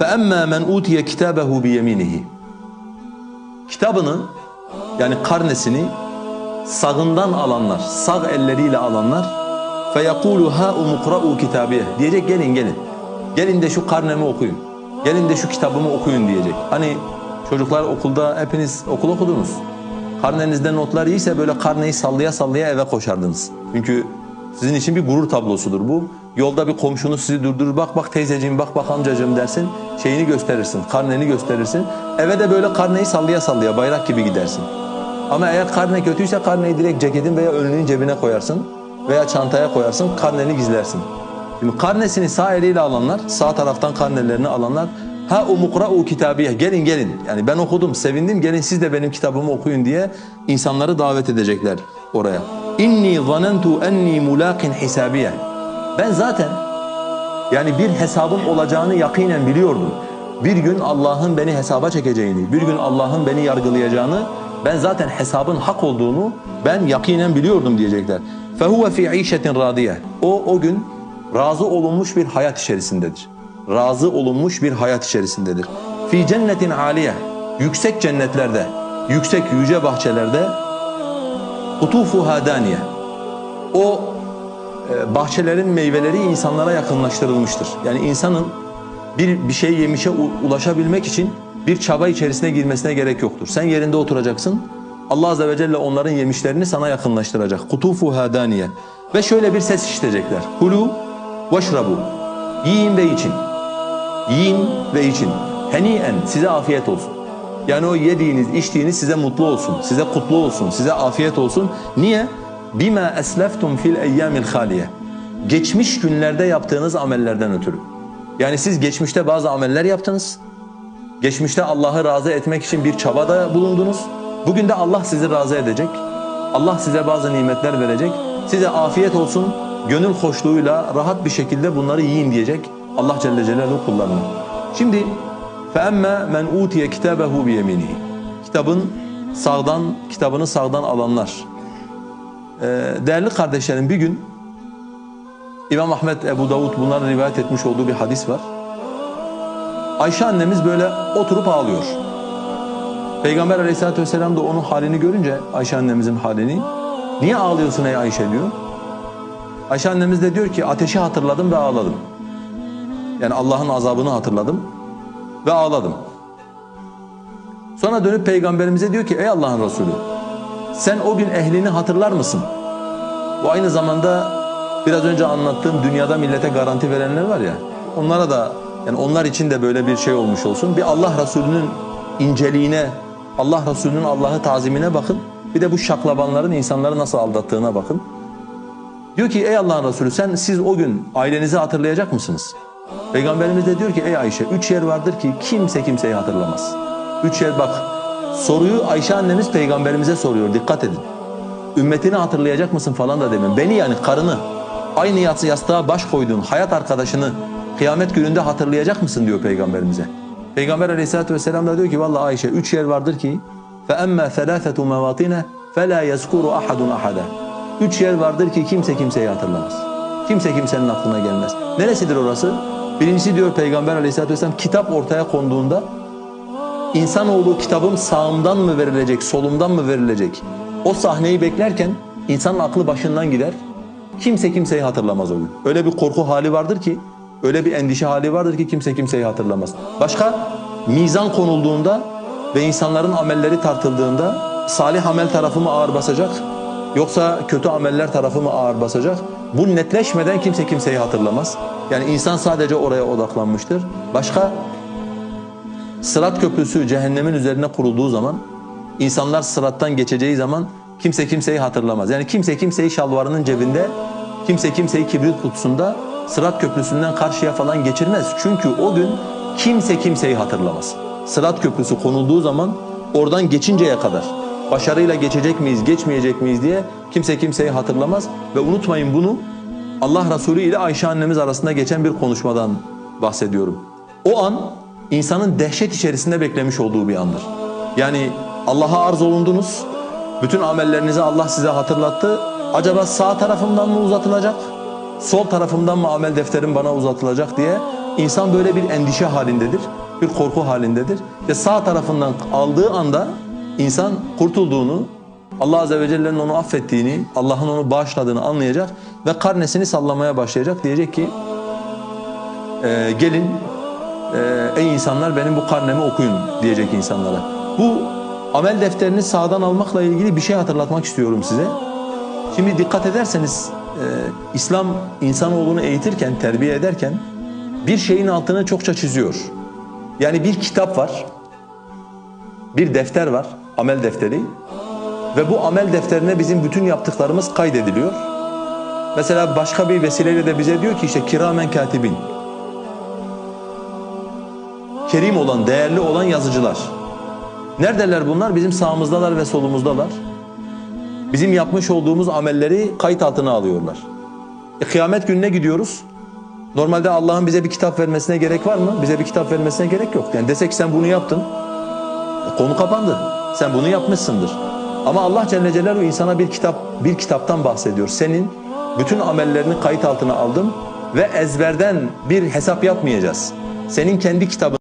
فَاَمَّا مَنْ اُوتِيَ كِتَابَهُ بِيَمِينِهِ Kitabını yani karnesini sağından alanlar, sağ elleriyle alanlar فَيَقُولُ هَا اُمُقْرَؤُ كِتَابِيَهِ Diyecek gelin gelin. Gelin de şu karnemi okuyun. Gelin de şu kitabımı okuyun diyecek. Hani çocuklar okulda hepiniz okul okudunuz. Karnenizde notlar iyiyse böyle karneyi sallaya sallaya eve koşardınız. Çünkü sizin için bir gurur tablosudur bu. Yolda bir komşunuz sizi durdurur. Bak bak teyzeciğim, bak bak amcacığım dersin. Şeyini gösterirsin, karneni gösterirsin. Eve de böyle karneyi sallaya sallaya bayrak gibi gidersin. Ama eğer karne kötüyse karneyi direkt ceketin veya önlüğün cebine koyarsın veya çantaya koyarsın, karneni gizlersin. Şimdi karnesini sağ eliyle alanlar, sağ taraftan karnelerini alanlar ha umukra'u kitabiye gelin gelin. Yani ben okudum, sevindim. Gelin siz de benim kitabımı okuyun diye insanları davet edecekler oraya. İnni zanentu enni mulakin hisabiye. Ben zaten yani bir hesabım olacağını yakinen biliyordum. Bir gün Allah'ın beni hesaba çekeceğini, bir gün Allah'ın beni yargılayacağını, ben zaten hesabın hak olduğunu ben yakinen biliyordum diyecekler. فَهُوَ فِي عِيشَةٍ رَاضِيَةٍ O, o gün razı olunmuş bir hayat içerisindedir. Razı olunmuş bir hayat içerisindedir. فِي cennetin aliye Yüksek cennetlerde, yüksek yüce bahçelerde kutufuha daniye. O e, bahçelerin meyveleri insanlara yakınlaştırılmıştır. Yani insanın bir bir şey yemişe ulaşabilmek için bir çaba içerisine girmesine gerek yoktur. Sen yerinde oturacaksın. Allah azze ve celle onların yemişlerini sana yakınlaştıracak. Kutufuha daniye. Ve şöyle bir ses işitecekler. Kulu veşrabu. Yiyin ve için. Yiyin ve için. Heniyen size afiyet olsun. Yani o yediğiniz, içtiğiniz size mutlu olsun, size kutlu olsun, size afiyet olsun. Niye? Bima esleftum fil eyyamil haliye. Geçmiş günlerde yaptığınız amellerden ötürü. Yani siz geçmişte bazı ameller yaptınız. Geçmişte Allah'ı razı etmek için bir çabada bulundunuz. Bugün de Allah sizi razı edecek. Allah size bazı nimetler verecek. Size afiyet olsun, gönül hoşluğuyla rahat bir şekilde bunları yiyin diyecek Allah Celle Celaluhu kullarına. Şimdi فَاَمَّا مَنْ اُوتِيَ كِتَابَهُ بِيَمِينِهِ Kitabın sağdan, kitabını sağdan alanlar. Ee, değerli kardeşlerim bir gün İmam Ahmet, Ebu Davud bunların rivayet etmiş olduğu bir hadis var. Ayşe annemiz böyle oturup ağlıyor. Peygamber aleyhissalatü vesselam da onun halini görünce Ayşe annemizin halini niye ağlıyorsun ey Ayşe diyor. Ayşe annemiz de diyor ki ateşi hatırladım ve ağladım. Yani Allah'ın azabını hatırladım ve ağladım. Sonra dönüp peygamberimize diyor ki ey Allah'ın Resulü sen o gün ehlini hatırlar mısın? Bu aynı zamanda biraz önce anlattığım dünyada millete garanti verenler var ya onlara da yani onlar için de böyle bir şey olmuş olsun. Bir Allah Resulü'nün inceliğine, Allah Resulü'nün Allah'ı tazimine bakın. Bir de bu şaklabanların insanları nasıl aldattığına bakın. Diyor ki ey Allah'ın Resulü sen siz o gün ailenizi hatırlayacak mısınız? Peygamberimiz de diyor ki ey Ayşe üç yer vardır ki kimse kimseyi hatırlamaz. Üç yer bak soruyu Ayşe annemiz peygamberimize soruyor dikkat edin. Ümmetini hatırlayacak mısın falan da demin. Beni yani karını aynı yatsı yastığa baş koyduğun hayat arkadaşını kıyamet gününde hatırlayacak mısın diyor peygamberimize. Peygamber aleyhissalatü vesselam da diyor ki vallahi Ayşe üç yer vardır ki فَاَمَّا ثَلَاثَةُ مَوَاطِنَ فَلَا يَذْكُرُ أَحَدٌ أَحَدًا Üç yer vardır ki kimse kimseyi hatırlamaz. Kimse kimsenin aklına gelmez. Neresidir orası? Birincisi diyor Peygamber aleyhissalatü vesselam kitap ortaya konduğunda İnsanoğlu kitabım sağımdan mı verilecek, solumdan mı verilecek? O sahneyi beklerken insanın aklı başından gider. Kimse kimseyi hatırlamaz o gün. Öyle bir korku hali vardır ki, öyle bir endişe hali vardır ki kimse kimseyi hatırlamaz. Başka mizan konulduğunda ve insanların amelleri tartıldığında salih amel tarafı mı ağır basacak yoksa kötü ameller tarafı mı ağır basacak? Bu netleşmeden kimse kimseyi hatırlamaz. Yani insan sadece oraya odaklanmıştır. Başka Sırat köprüsü cehennemin üzerine kurulduğu zaman, insanlar sırattan geçeceği zaman kimse kimseyi hatırlamaz. Yani kimse kimseyi şalvarının cebinde, kimse kimseyi kibrit kutusunda sırat köprüsünden karşıya falan geçirmez. Çünkü o gün kimse kimseyi hatırlamaz. Sırat köprüsü konulduğu zaman oradan geçinceye kadar başarıyla geçecek miyiz, geçmeyecek miyiz diye kimse kimseyi hatırlamaz. Ve unutmayın bunu Allah Resulü ile Ayşe annemiz arasında geçen bir konuşmadan bahsediyorum. O an insanın dehşet içerisinde beklemiş olduğu bir andır. Yani Allah'a arz olundunuz, bütün amellerinizi Allah size hatırlattı. Acaba sağ tarafımdan mı uzatılacak, sol tarafımdan mı amel defterim bana uzatılacak diye insan böyle bir endişe halindedir, bir korku halindedir. Ve sağ tarafından aldığı anda insan kurtulduğunu, Allah Azze ve Celle'nin onu affettiğini, Allah'ın onu bağışladığını anlayacak ve karnesini sallamaya başlayacak. Diyecek ki "Ee, gelin ee, ey insanlar benim bu karnemi okuyun diyecek insanlara. Bu amel defterini sağdan almakla ilgili bir şey hatırlatmak istiyorum size. Şimdi dikkat ederseniz e, İslam insanoğlunu eğitirken, terbiye ederken bir şeyin altını çokça çiziyor. Yani bir kitap var, bir defter var, amel defteri ve bu amel defterine bizim bütün yaptıklarımız kaydediliyor. Mesela başka bir vesileyle de bize diyor ki işte kiramen katibin. Kerim olan, değerli olan yazıcılar. Neredeler bunlar? Bizim sağımızdalar ve solumuzdalar. Bizim yapmış olduğumuz amelleri kayıt altına alıyorlar. E, kıyamet gününe gidiyoruz. Normalde Allah'ın bize bir kitap vermesine gerek var mı? Bize bir kitap vermesine gerek yok. Yani desek sen bunu yaptın. e, konu kapandı. Sen bunu yapmışsındır. Ama Allah Celle Celaluhu insana bir kitap bir kitaptan bahsediyor. Senin bütün amellerini kayıt altına aldım ve ezberden bir hesap yapmayacağız. Senin kendi kitabın